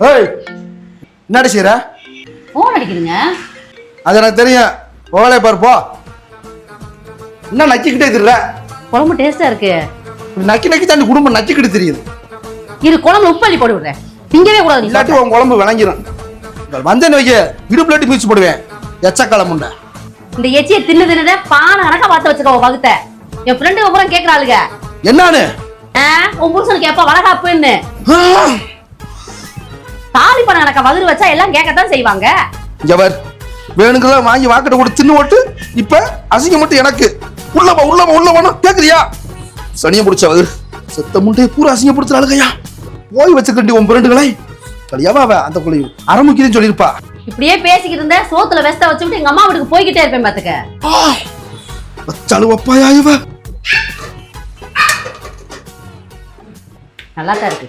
ஏய் என்னடி செய்ற? ஃபோன் அடிக்குதுங்க அது எனக்கு தெரியும். வேலையை பாரு போ. என்ன நக்கிக்கிட்டே திரிற குழம்பு டேஸ்டா இருக்கு. நக்கி நக்கி தான் குடும்பம் நக்கிக்கிட்டு தெரியுது. இரு குழம்புல உப்பு அள்ளி போட்டு விடுறேன். திங்கவே கூடாது இல்லாட்டி உன் குழம்பு விளங்கிரும். வந்தேன்னு வைக்க இடுப்புலாட்டி மீச்சு போடுவேன். எச்சக்காலம் உண்டை இந்த எச்சியை தின்னு தின்னு பானை கணக்கா பார்த்து வச்சுக்கோ வகுத்த என் ஃப்ரெண்டு அப்புறம் கேக்குறாளுங்க என்னான்னு ஆ, உன் புருஷனுக்கு எப்ப வளகாப்புன்னு! தாலி பணம் கணக்கா வகுறு வச்சா எல்லாம் கேட்கத்தான் செய்வாங்க. பார் வேணுங்கிறத வாங்கி வாக்கிட்ட கூட தின்னு ஓட்டு? இப்ப அசிங்கம் மட்டும் எனக்கு. உள்ள போ உள்ள போ உள்ள போனா கேக்குறியா? சனியை பிடிச்சவது செத்த முட்டையை பூரா அசிங்கப்படுத்துறாளுகையா போய் வச்சுக்கிட்டு உன் பிறண்டுகளை கலியாவா அவ அந்த குழி அறமுக்கின்னு சொல்லியிருப்பா. இப்படியே பேசிக்கிட்டு இருந்த சோத்துல வெஸ்ட வச்சுட்டு எங்க அம்மா வீட்டுக்கு போய்கிட்டே இருப்பேன் பாத்துக்க. ஆ! வச்சாலும் வப்பாயா இவ? நல்லா தான் இருக்கு.